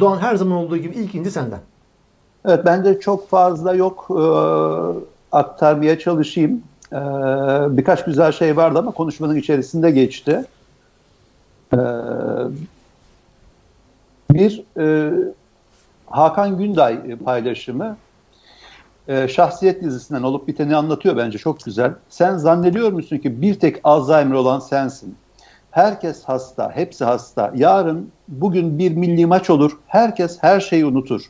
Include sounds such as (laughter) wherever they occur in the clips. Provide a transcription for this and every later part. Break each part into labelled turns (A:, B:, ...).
A: Doğan her zaman olduğu gibi ilkinci senden.
B: Evet bende çok fazla yok e, aktarmaya çalışayım. E, birkaç güzel şey vardı ama konuşmanın içerisinde geçti. E, bir e, Hakan Günday paylaşımı e, şahsiyet dizisinden olup biteni anlatıyor bence çok güzel. Sen zannediyor musun ki bir tek Alzheimer olan sensin? Herkes hasta, hepsi hasta. Yarın bugün bir milli maç olur, herkes her şeyi unutur.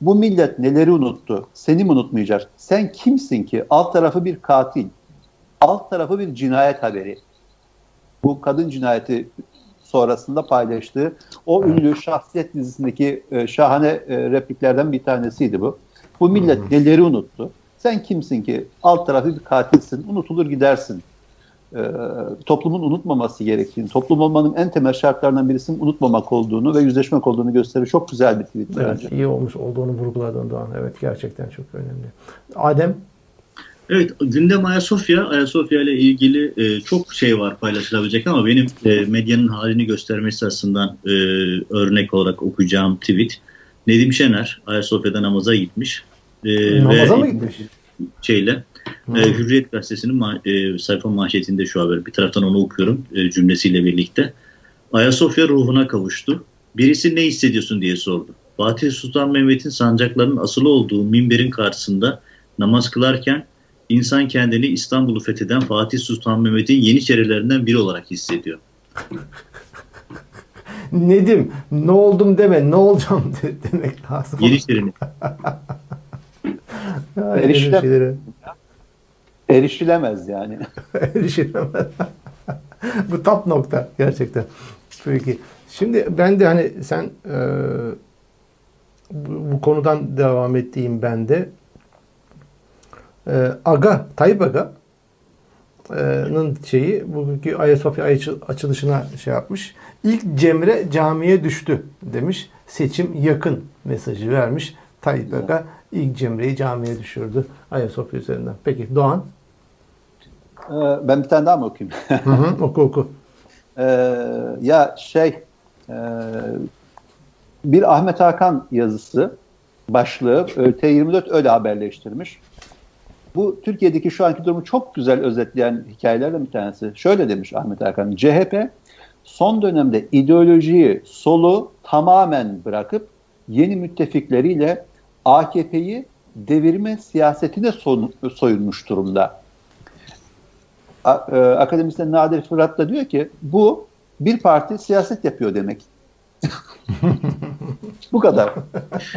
B: Bu millet neleri unuttu? Seni mi unutmayacak? Sen kimsin ki? Alt tarafı bir katil. Alt tarafı bir cinayet haberi. Bu kadın cinayeti sonrasında paylaştığı o ünlü şahsiyet dizisindeki e, şahane e, repliklerden bir tanesiydi bu. Bu millet neleri unuttu? Sen kimsin ki? Alt tarafı bir katilsin. Unutulur gidersin. E, toplumun unutmaması gerektiğini, toplum olmanın en temel şartlarından birisinin unutmamak olduğunu ve yüzleşmek olduğunu gösterir. Çok güzel bir tweet
A: Evet,
B: bence.
A: iyi olmuş olduğunu vurguladın Doğan. Evet gerçekten çok önemli. Adem
C: Evet, gündem Ayasofya. Ayasofya ile ilgili e, çok şey var paylaşılabilecek ama benim e, medyanın halini göstermesi açısından e, örnek olarak okuyacağım tweet. Nedim Şener Ayasofya'da namaza gitmiş. E,
A: namaza
C: ve
A: mı gitmiş?
C: Şeyle,
A: Hmm.
C: e, Hürriyet Gazetesi'nin ma- e, sayfa manşetinde şu haber. Bir taraftan onu okuyorum e, cümlesiyle birlikte. Ayasofya ruhuna kavuştu. Birisi ne hissediyorsun diye sordu. Fatih Sultan Mehmet'in sancaklarının asılı olduğu minberin karşısında namaz kılarken insan kendini İstanbul'u fetheden Fatih Sultan Mehmet'in yeniçerilerinden biri olarak hissediyor. (laughs)
A: Nedim ne oldum deme ne olacağım de, demek lazım.
C: Yeniçerini. (laughs)
A: Ya,
B: Erişilemez. yani. (laughs)
A: erişilemez. Bu top nokta gerçekten. Peki. Şimdi ben de hani sen e, bu, bu konudan devam ettiğim ben de e, Aga, Tayyip Aga nın şeyi bugünkü Ayasofya açı- açılışına şey yapmış. İlk Cemre camiye düştü demiş. Seçim yakın mesajı vermiş. Tayyip Aga ilk Cemre'yi camiye düşürdü Ayasofya üzerinden. Peki Doğan.
B: Ee, ben bir tane daha mı okuyayım?
A: Hı hı, oku oku. (laughs)
B: Ee, ya şey e, bir Ahmet Hakan yazısı başlığı e, T24 öyle haberleştirmiş. Bu Türkiye'deki şu anki durumu çok güzel özetleyen hikayelerden bir tanesi. Şöyle demiş Ahmet Hakan. CHP son dönemde ideolojiyi solu tamamen bırakıp yeni müttefikleriyle AKP'yi devirme siyasetine soyunmuş durumda. E, akademisyen Nadir Fırat da diyor ki bu bir parti siyaset yapıyor demek. (laughs) bu kadar.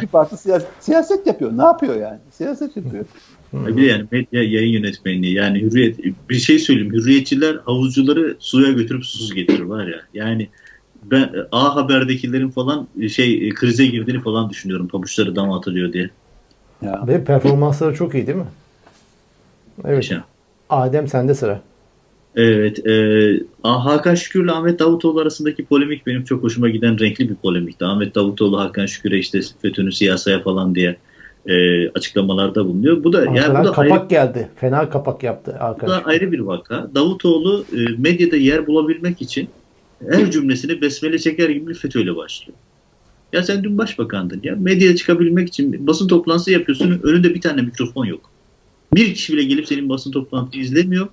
B: Bir parti siyaset, siyaset yapıyor. Ne yapıyor yani? Siyaset yapıyor.
C: Bir de yani medya yayın yönetmenliği yani hürriyet bir şey söyleyeyim hürriyetçiler havuzcuları suya götürüp susuz getirir var ya yani ben A Haber'dekilerin falan şey krize girdiğini falan düşünüyorum pabuçları dama atılıyor diye.
B: Ya.
A: Ve performansları çok iyi değil mi? Evet.
C: Yaşa.
A: Adem sende sıra.
C: Evet. E, Hakan Şükür'le Ahmet Davutoğlu arasındaki polemik benim çok hoşuma giden renkli bir polemikti. Ahmet Davutoğlu Hakan Şükür'e işte FETÖ'nü siyasaya falan diye e, açıklamalarda bulunuyor. Bu da yani
A: Arkadan
C: bu da
A: kapak
C: ayrı,
A: geldi. Fena kapak yaptı
C: bu da ayrı bir vaka. Davutoğlu e, medyada yer bulabilmek için her cümlesini besmele çeker gibi FETÖ'yle başlıyor. Ya sen dün başbakandın ya. Medyaya çıkabilmek için basın toplantısı yapıyorsun. Önünde bir tane mikrofon yok. Bir kişi bile gelip senin basın toplantını izlemiyor.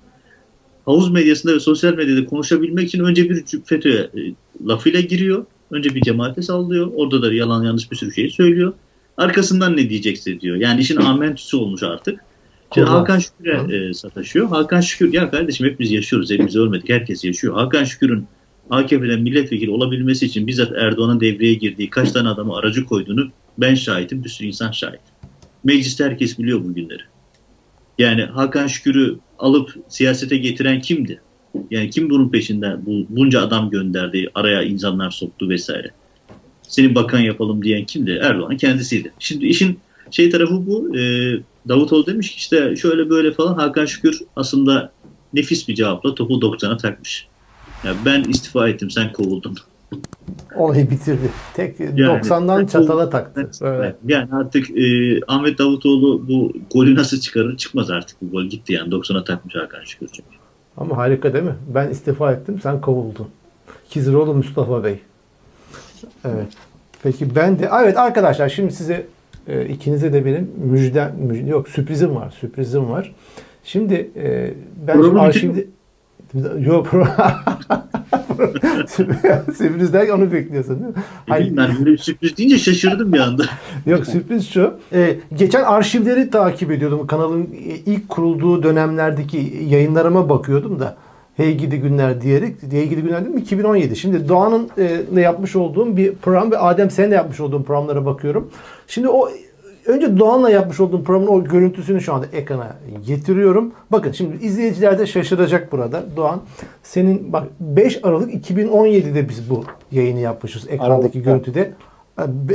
C: Havuz medyasında ve sosyal medyada konuşabilmek için önce bir FETÖ'ye e, lafıyla giriyor. Önce bir cemaate sallıyor. Orada da yalan yanlış bir sürü şey söylüyor. Arkasından ne diyecekse diyor. Yani işin amentüsü olmuş artık. Şimdi. Hakan Şükür'e e, sataşıyor. Hakan Şükür ya kardeşim hepimiz yaşıyoruz. Hepimiz ölmedik. Herkes yaşıyor. Hakan Şükür'ün AKP'den milletvekili olabilmesi için bizzat Erdoğan'ın devreye girdiği kaç tane adamı aracı koyduğunu ben şahitim. Bir sürü insan şahit. Mecliste herkes biliyor bu günleri. Yani Hakan Şükür'ü alıp siyasete getiren kimdi? Yani kim bunun peşinden bu bunca adam gönderdi, araya insanlar soktu vesaire. Seni bakan yapalım diyen kimdi? Erdoğan kendisiydi. Şimdi işin şey tarafı bu. E, Davutoğlu demiş ki işte şöyle böyle falan Hakan Şükür aslında nefis bir cevapla topu 90'a takmış. Ya ben istifa ettim sen kovuldun.
A: Olayı bitirdi. Tek
C: Yani-
A: 90'dan çatala taktı. Böyle.
C: Yani artık e, Ahmet Davutoğlu bu golü nasıl çıkarır çıkmaz artık bu gol gitti yani 90'a takmış Hakan Şükür çünkü.
A: Ama harika değil mi? Ben istifa ettim, sen kovuldun. Kiziroğlu Mustafa Bey. Evet. Peki ben de evet arkadaşlar şimdi size e, ikinize de benim müjde, müjde yok sürprizim var sürprizim var. Şimdi e, ben şimdi arşivde yok (laughs) (laughs) sürpriz derken onu bekliyorsun değil mi? Hayır,
C: Ben böyle bir sürpriz deyince şaşırdım bir anda. (laughs)
A: Yok sürpriz şu. Ee, geçen arşivleri takip ediyordum. Kanalın ilk kurulduğu dönemlerdeki yayınlarıma bakıyordum da. Hey gidi günler diyerek. Hey gidi günler dedim 2017. Şimdi Doğan'ın e, ne yapmış olduğum bir program ve Adem sen de yapmış olduğum programlara bakıyorum. Şimdi o önce Doğan'la yapmış olduğum programın o görüntüsünü şu anda ekrana getiriyorum. Bakın şimdi izleyiciler de şaşıracak burada. Doğan senin bak 5 Aralık 2017'de biz bu yayını yapmışız ekrandaki
B: Aralık'ta.
A: görüntüde.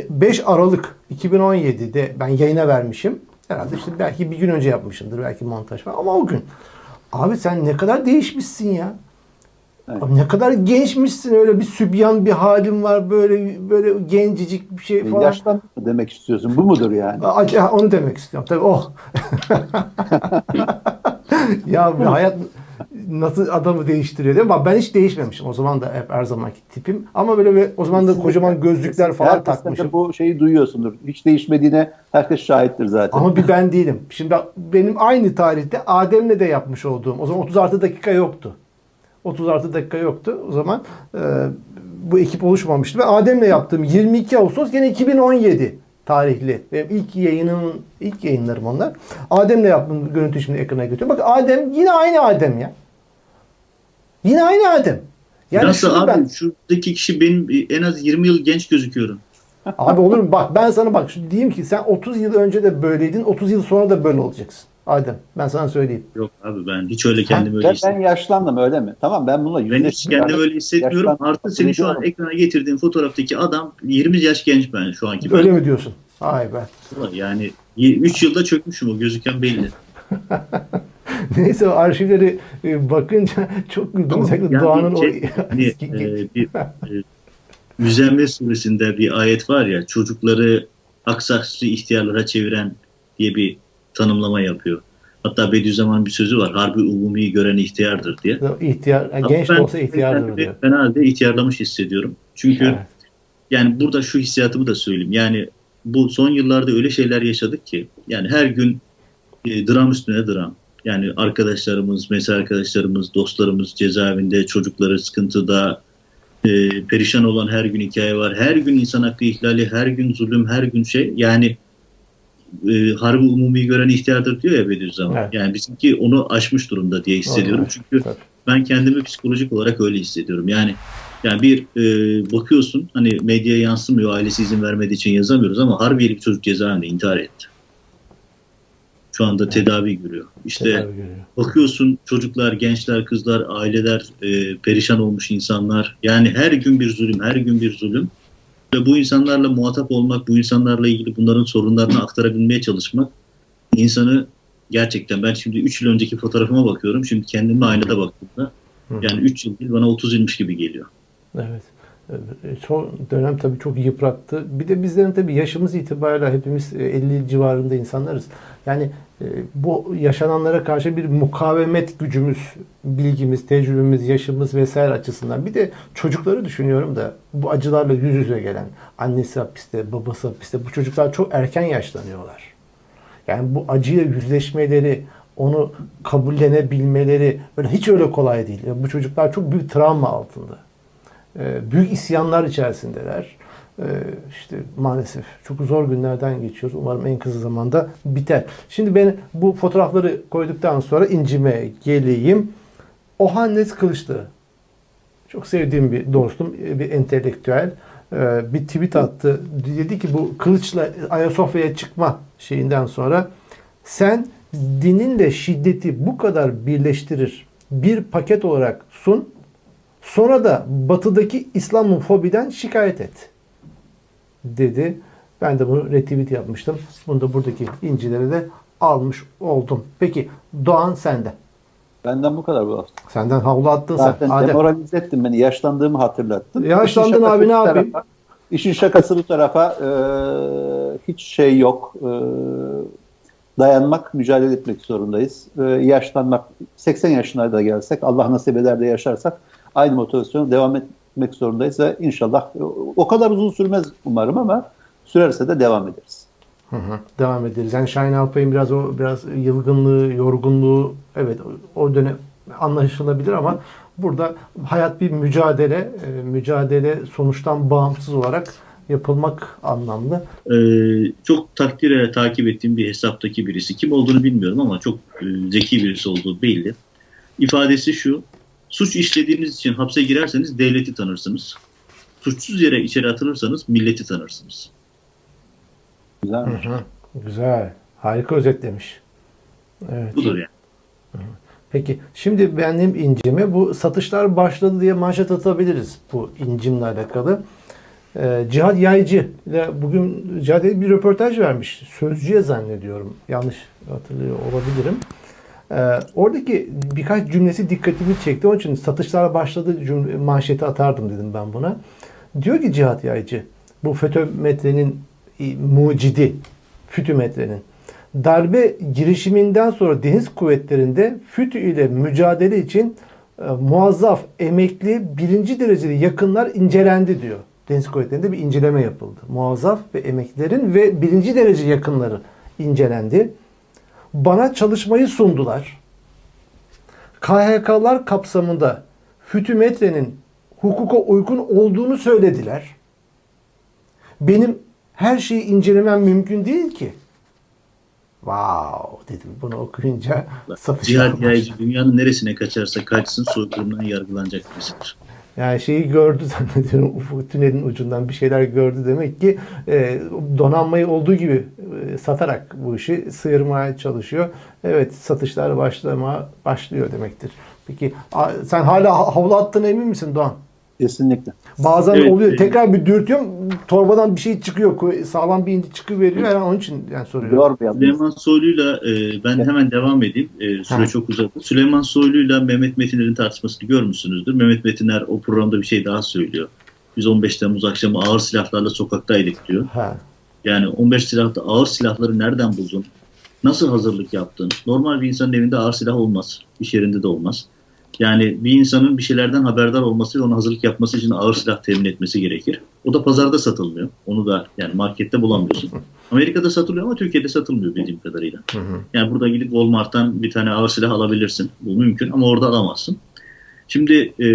A: 5 Aralık 2017'de ben yayına vermişim. Herhalde işte belki bir gün önce yapmışımdır. Belki montaj falan ama o gün. Abi sen ne kadar değişmişsin ya.
B: Evet.
A: Abi ne kadar gençmişsin öyle bir sübyan bir halin var böyle böyle gencecik bir şey falan.
B: Yaşlan mı demek istiyorsun? Bu mudur yani?
A: Acı, ha, onu demek istiyorum. Tabii oh. (laughs) ya bir hayat nasıl adamı değiştiriyor değil mi? Ben hiç değişmemişim. O zaman da hep her zamanki tipim. Ama böyle bir, o zaman da kocaman gözlükler falan
B: Herkesten de
A: takmışım.
B: bu şeyi duyuyorsundur. Hiç değişmediğine herkes şahittir zaten.
A: Ama bir ben değilim. Şimdi benim aynı tarihte Adem'le de yapmış olduğum. O zaman 36 dakika yoktu. 30 artı dakika yoktu. O zaman e, bu ekip oluşmamıştı. Ve Adem'le yaptığım 22 Ağustos gene 2017 tarihli. Benim ilk yayınım, ilk yayınlarım onlar. Adem'le yaptığım görüntü şimdi ekrana getiriyorum. Bak Adem yine aynı Adem ya. Yine aynı Adem. Yani
C: Nasıl abi
A: ben,
C: şuradaki kişi benim en az 20 yıl genç gözüküyorum.
A: Abi olur mu? Bak ben sana bak şu diyeyim ki sen 30 yıl önce de böyleydin. 30 yıl sonra da böyle olacaksın. Adem ben sana söyleyeyim.
C: Yok abi ben hiç öyle kendimi öyle
B: ben, ben
C: hissetmiyorum.
B: yaşlandım öyle mi? Tamam ben bununla
C: Ben hiç
B: yüzleştim.
C: kendimi öyle hissetmiyorum. Artı senin şu an
B: Biliyorum.
C: ekrana getirdiğin fotoğraftaki adam 20 yaş genç ben şu anki.
A: Öyle mi diyorsun? Ay be.
C: ben. Yani 3 yılda çökmüşüm o gözüken belli. (laughs)
A: Neyse o arşivleri e, bakınca çok güldüm.
C: Ama
A: Özellikle
C: yani
A: Doğan'ın o
C: şey, (laughs) hani,
A: eski-
C: e, bir e, Müzemmil suresinde bir ayet var ya çocukları aksaksı ihtiyarlara çeviren diye bir tanımlama yapıyor. Hatta Bediüzzaman bir sözü var. Harbi umumi gören ihtiyardır diye.
A: ihtiyar, yani genç de olsa ihtiyardır diyor.
C: Ben halde ihtiyarlamış hissediyorum. Çünkü
A: Evet.
C: yani burada şu hissiyatımı da söyleyeyim. Yani bu son yıllarda öyle şeyler yaşadık ki yani her gün e, dram üstüne dram. Yani arkadaşlarımız, mesai arkadaşlarımız, dostlarımız cezaevinde, çocukları sıkıntıda, e, perişan olan her gün hikaye var. Her gün insan hakkı ihlali, her gün zulüm, her gün şey. Yani e, harbi umumi gören ihtiyardır diyor ya Bediüzzaman.
A: Evet.
C: Yani bizimki onu aşmış durumda diye hissediyorum.
A: Vallahi,
C: Çünkü
A: tabii.
C: ben kendimi psikolojik olarak öyle hissediyorum. Yani yani bir e, bakıyorsun hani medyaya yansımıyor ailesi izin vermediği için yazamıyoruz ama Harbiye'li bir çocuk cezaevinde intihar etti. Şu anda tedavi görüyor. İşte
A: Tedavi görüyor.
C: bakıyorsun çocuklar, gençler, kızlar, aileler e, perişan olmuş insanlar. Yani her gün bir zulüm, her gün bir zulüm. Ve bu insanlarla muhatap olmak, bu insanlarla ilgili bunların sorunlarını aktarabilmeye çalışmak insanı gerçekten ben şimdi 3 yıl önceki fotoğrafıma bakıyorum. Şimdi kendime aynada baktığımda yani 3 yıl değil bana 30 yılmış gibi geliyor.
A: Evet. Ee, Son dönem tabii çok yıprattı. Bir de bizlerin tabii yaşımız itibariyle hepimiz e, 50 civarında insanlarız. Yani e, bu yaşananlara karşı bir mukavemet gücümüz, bilgimiz, tecrübemiz, yaşımız vesaire açısından. Bir de çocukları düşünüyorum da bu acılarla yüz yüze gelen annesi hapiste, babası hapiste bu çocuklar çok erken yaşlanıyorlar. Yani bu acıyla yüzleşmeleri, onu kabullenebilmeleri öyle hiç öyle kolay değil. Yani bu çocuklar çok büyük travma altında. Ee, büyük isyanlar içerisindeler. Ee, işte maalesef çok zor günlerden geçiyoruz. Umarım en kısa zamanda biter. Şimdi ben bu fotoğrafları koyduktan sonra incime geleyim. Ohannes Kılıçlı. Çok sevdiğim bir dostum, bir entelektüel. Ee, bir tweet attı. Dedi ki bu kılıçla Ayasofya'ya çıkma şeyinden sonra sen dininle şiddeti bu kadar birleştirir bir paket olarak sun sonra da batıdaki İslamofobiden şikayet et dedi. Ben de bunu retweet yapmıştım. Bunu da buradaki incilere de almış oldum. Peki Doğan sende.
B: Benden bu kadar bu hafta.
A: Senden havlu attın
B: Zaten
A: sen. Adem.
B: demoralize ettin beni. Yaşlandığımı hatırlattın.
A: Yaşlandın abi, ne yapayım?
B: tarafa- İşin şakası bu tarafa e, hiç şey yok. E, dayanmak, mücadele etmek zorundayız. E, yaşlanmak, 80 yaşına da gelsek, Allah nasip eder de yaşarsak aynı motivasyonu devam et, etmek zorundayız ve inşallah o kadar uzun sürmez umarım ama sürerse de devam ederiz.
A: Hı hı. Devam ederiz. Yani Şahin Alpay'ın biraz o biraz yılgınlığı, yorgunluğu evet o- o dönem anlaşılabilir ama burada hayat bir mücadele, e, mücadele sonuçtan bağımsız olarak yapılmak anlamlı.
C: Ee, çok takdire takip ettiğim bir hesaptaki birisi. Kim olduğunu bilmiyorum ama çok e, zeki birisi olduğu belli. İfadesi şu. Suç işlediğiniz için hapse girerseniz devleti tanırsınız. Suçsuz yere içeri atılırsanız milleti tanırsınız.
B: Güzel.
A: Güzel. Harika özetlemiş. Evet.
C: Budur yani.
A: Peki şimdi benim incime bu satışlar başladı diye manşet atabiliriz bu incimle alakalı. Ee, Cihat Yaycı ile bugün Cihat bir röportaj vermiş. Sözcüye zannediyorum. Yanlış hatırlıyor olabilirim. Ee, oradaki birkaç cümlesi dikkatimi çekti. Onun için satışlar başladı cümle, manşeti atardım dedim ben buna. Diyor ki Cihat Yaycı bu FETÖ-METRE'nin mucidi, FETÖ-METRE'nin darbe girişiminden sonra deniz kuvvetlerinde FETÖ ile mücadele için e, muazzaf, emekli, birinci dereceli yakınlar incelendi diyor. Deniz kuvvetlerinde bir inceleme yapıldı. Muazzaf ve emeklilerin ve birinci derece yakınları incelendi. Bana çalışmayı sundular. KHK'lar kapsamında fütümetrenin hukuka uygun olduğunu söylediler. Benim her şeyi incelemem mümkün değil ki. Wow dedim bunu okuyunca başladı.
C: Yaycı dünyanın neresine kaçarsa kaçsın soykırımdan yargılanacak birisidir.
A: Yani şeyi gördü (laughs) zannediyorum ufuk tünelin ucundan bir şeyler gördü demek ki e, donanmayı olduğu gibi e, satarak bu işi sıyırmaya çalışıyor. Evet satışlar başlama başlıyor demektir. Peki sen hala ha- havlu attığına emin misin Doğan?
B: Kesinlikle.
A: Bazen
C: Evet,
A: oluyor.
C: evet.
A: Tekrar bir dürtüyorum. Torbadan bir şey çıkıyor. Sağlam bir inci çıkıveriyor. Yani onun için yani soruyorum.
C: Süleyman Soylu'yla e, ben hemen devam edeyim. E, süre
A: Ha.
C: çok uzadı. Süleyman Soylu'yla Mehmet Metiner'in tartışmasını görmüşsünüzdür. Mehmet Metiner o programda bir şey daha söylüyor. Biz 15 Temmuz akşamı ağır silahlarla sokaktaydık diyor.
A: Ha.
C: Yani 15 silahta ağır silahları nereden buldun? Nasıl hazırlık yaptın? Normal bir insanın evinde ağır silah olmaz. İş yerinde de olmaz. Yani bir insanın bir şeylerden haberdar olması ve ona hazırlık yapması için ağır silah temin etmesi gerekir. O da pazarda satılmıyor. Onu da yani markette bulamıyorsun. Amerika'da satılıyor ama Türkiye'de satılmıyor bildiğim kadarıyla.
A: Hı hı.
C: Yani burada gidip Walmart'tan bir tane ağır silah alabilirsin. Bu mümkün ama orada alamazsın. Şimdi e,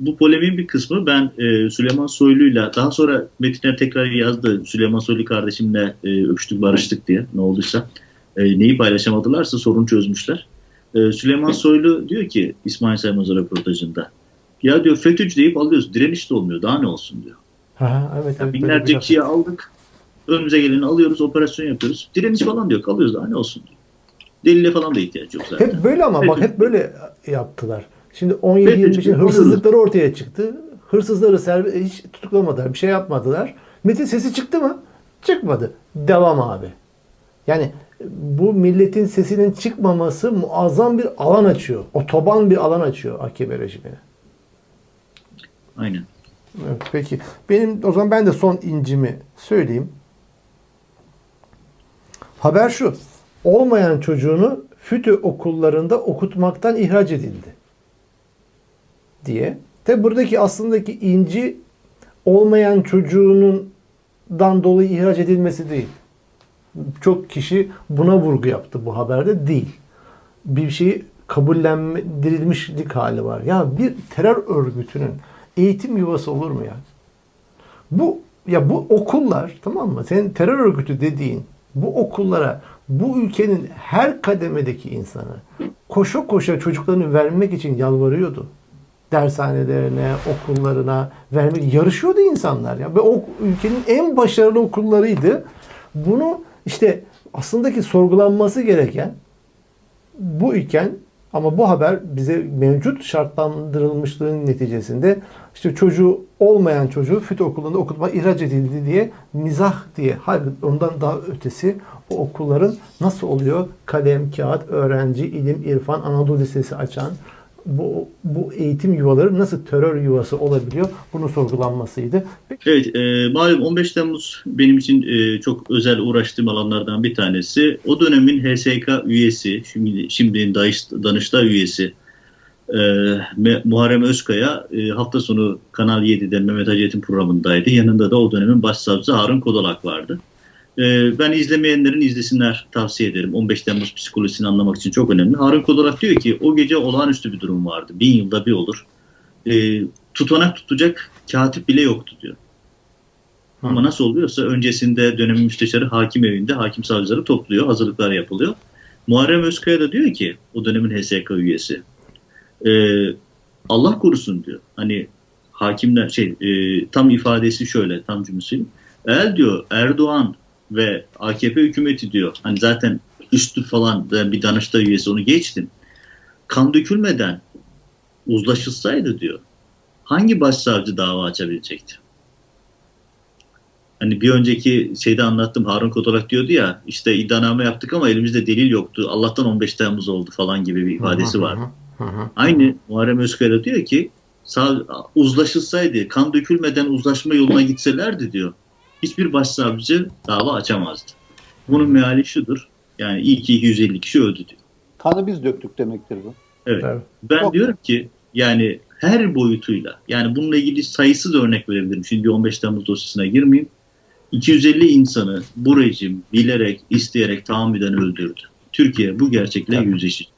C: bu polemiğin bir kısmı ben e, Süleyman Soylu'yla daha sonra Metinler tekrar yazdı. Süleyman Soylu kardeşimle e, öpüştük barıştık diye ne olduysa. E, neyi paylaşamadılarsa sorun çözmüşler. E, Süleyman Soylu diyor ki İsmail Saymaz'a röportajında ya diyor FETÖ'cü deyip alıyoruz. Direniş de olmuyor. Daha ne olsun diyor.
A: Ha, evet, evet,
C: Binlerce
A: laf-
C: kişiyi aldık. Önümüze geleni alıyoruz, operasyon yapıyoruz. Direniş falan diyor. Kalıyoruz daha ne olsun diyor. Delile falan da ihtiyaç yok zaten.
A: Hep böyle ama bak
C: Evet.
A: hep böyle yaptılar. Şimdi
C: Evet,
A: 17-25'in
C: evet,
A: hırsızlıkları ortaya çıktı. Hırsızları servis hiç tutuklamadılar. Bir şey yapmadılar. Metin sesi çıktı mı? Çıkmadı. Devam abi. Yani bu milletin sesinin çıkmaması muazzam bir alan açıyor. Otoban bir alan açıyor AKP rejimine.
C: Aynen.
A: Evet, peki. Benim o zaman ben de son incimi söyleyeyim. Haber şu. Olmayan çocuğunu FETÖ okullarında okutmaktan ihraç edildi. Diye. Tabi buradaki aslındaki inci olmayan çocuğundan dolayı ihraç edilmesi değil. Çok kişi buna vurgu yaptı bu haberde değil. Bir şeyi kabullendirilmişlik hali var. Ya bir terör örgütünün eğitim yuvası olur mu ya? Bu ya bu okullar tamam mı? Senin terör örgütü dediğin bu okullara bu ülkenin her kademedeki insanı koşa koşa çocuklarını vermek için yalvarıyordu. Dershanelerine, okullarına vermek yarışıyordu insanlar ya. Ve o ülkenin en başarılı okullarıydı. Bunu işte aslında ki sorgulanması gereken bu iken ama bu haber bize mevcut şartlandırılmışlığın neticesinde işte çocuğu olmayan çocuğu FETÖ okulunda okutma ihraç edildi diye mizah diye hayır ondan daha ötesi o okulların nasıl oluyor? Kalem, kağıt, öğrenci, ilim, irfan, Anadolu Lisesi açan bu, bu eğitim yuvaları nasıl terör yuvası olabiliyor? Bunun sorgulanmasıydı.
C: Evet, e, malum 15 Temmuz benim için e, çok özel uğraştığım alanlardan bir tanesi. O dönemin HSK üyesi, şimdi Danış- Danıştay üyesi e, Muharrem Özkaya e, hafta sonu Kanal 7'de Mehmet Hacet'in programındaydı. Yanında da o dönemin başsavcısı Harun Kodolak vardı. E, ben izlemeyenlerin izlesinler tavsiye ederim. 15 Temmuz psikolojisini anlamak için çok önemli. Harun Kodolak diyor ki o gece olağanüstü bir durum vardı. Bin yılda bir olur. E, tutanak tutacak katip bile yoktu diyor. Ama nasıl oluyorsa öncesinde dönemin müsteşarı hakim evinde hakim savcıları topluyor, hazırlıklar yapılıyor. Muharrem Özkaya da diyor ki o dönemin HSK üyesi e, Allah korusun diyor. Hani hakimler şey e, tam ifadesi şöyle tam cümlesi. Eğer diyor Erdoğan ve AKP hükümeti diyor hani zaten üstü falan da bir danıştay üyesi onu geçtim. Kan dökülmeden uzlaşılsaydı diyor. Hangi başsavcı dava açabilecekti? Hani bir önceki şeyde anlattım Harun Kodolak diyordu ya işte iddianame yaptık ama elimizde delil yoktu. Allah'tan 15 Temmuz oldu falan gibi bir ifadesi var. Aynı Muharrem Özkaya diyor ki uzlaşılsaydı, kan dökülmeden uzlaşma yoluna gitselerdi diyor. Hiçbir başsavcı dava açamazdı. Bunun meali şudur. Yani iyi ki 250 kişi öldü diyor.
B: Kanı biz döktük demektir bu.
C: Evet.
A: Evet.
C: Ben
B: Çok-
C: diyorum ki yani her boyutuyla yani bununla ilgili sayısız örnek verebilirim. Şimdi bir 15 Temmuz dosyasına girmeyeyim. 250 insanı bu rejim bilerek, isteyerek tahammüden öldürdü. Türkiye bu gerçekle
A: Tabii.
C: yüzleşecek.